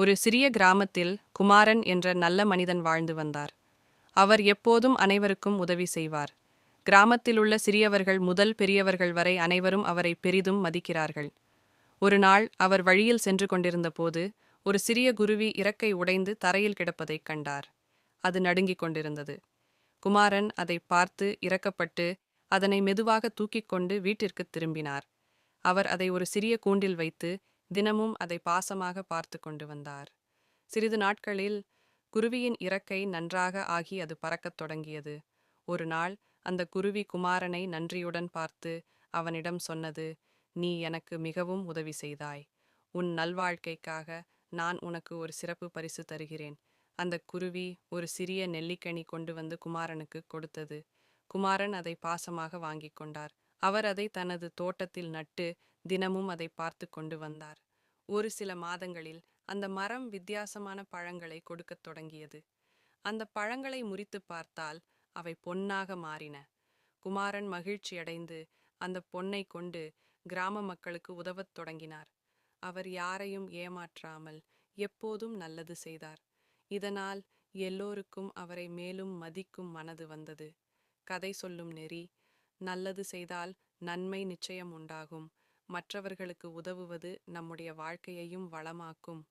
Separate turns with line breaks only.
ஒரு சிறிய கிராமத்தில் குமாரன் என்ற நல்ல மனிதன் வாழ்ந்து வந்தார். அவர் எப்போதும் அனைவருக்கும் உதவி செய்வார். கிராமத்திலுள்ள சிறியவர்கள் முதல் பெரியவர்கள் வரை அனைவரும் அவரை பெரிதும் மதிக்கிறார்கள். ஒரு நாள் அவர் வழியில் சென்று கொண்டிருந்தபோது ஒரு சிறிய குருவி இறக்கை உடைந்து தரையில் கிடப்பதைக் கண்டார். அது நடுங்கிக் கொண்டிருந்தது. குமாரன் அதை பார்த்து இறக்கப்பட்டு அதனை மெதுவாக தூக்கிக் கொண்டு வீட்டிற்குத் திரும்பினார். அவர் அதை ஒரு சிறிய கூண்டில் வைத்து தினமும் அதை பாசமாக பார்த்து கொண்டு வந்தார். சிறிது நாட்களில் குருவியின் இறக்கை நன்றாக ஆகி அது பறக்கத் தொடங்கியது. ஒரு நாள் அந்த குருவி குமாரனை நன்றியுடன் பார்த்து அவனிடம் சொன்னது நீ எனக்கு மிகவும் உதவி செய்தாய். உன் நல்வாழ்க்கைக்காக நான் உனக்கு ஒரு சிறப்பு பரிசு தருகிறேன். அந்த குருவி ஒரு சிறிய நெல்லிக்கனி கொண்டு வந்து குமாரனுக்கு கொடுத்தது. குமாரன் அதை பாசமாக வாங்கிக் கொண்டார். அவர் அதை தனது தோட்டத்தில் நட்டு தினமும் அதை பார்த்து கொண்டு வந்தார். ஒரு சில மாதங்களில் அந்த மரம் வித்தியாசமான பழங்களை கொடுக்கத் தொடங்கியது. அந்த பழங்களை முறித்துப் பார்த்தால் அவை பொன்னாக மாறின. குமாரன் மகிழ்ச்சியடைந்து அந்த பொன்னை கொண்டு கிராம மக்களுக்கு உதவத் தொடங்கினார். அவர் யாரையும் ஏமாற்றாமல் எப்போதும் நல்லது செய்தார். இதனால் எல்லோருக்கும் அவரை மேலும் மதிக்கும் மனது வந்தது. கதை சொல்லும் நெறி நல்லது செய்தால் நன்மை நிச்சயம் உண்டாகும். மற்றவர்களுக்கு உதவுவது நம்முடைய வாழ்க்கையையும் வளமாக்கும்.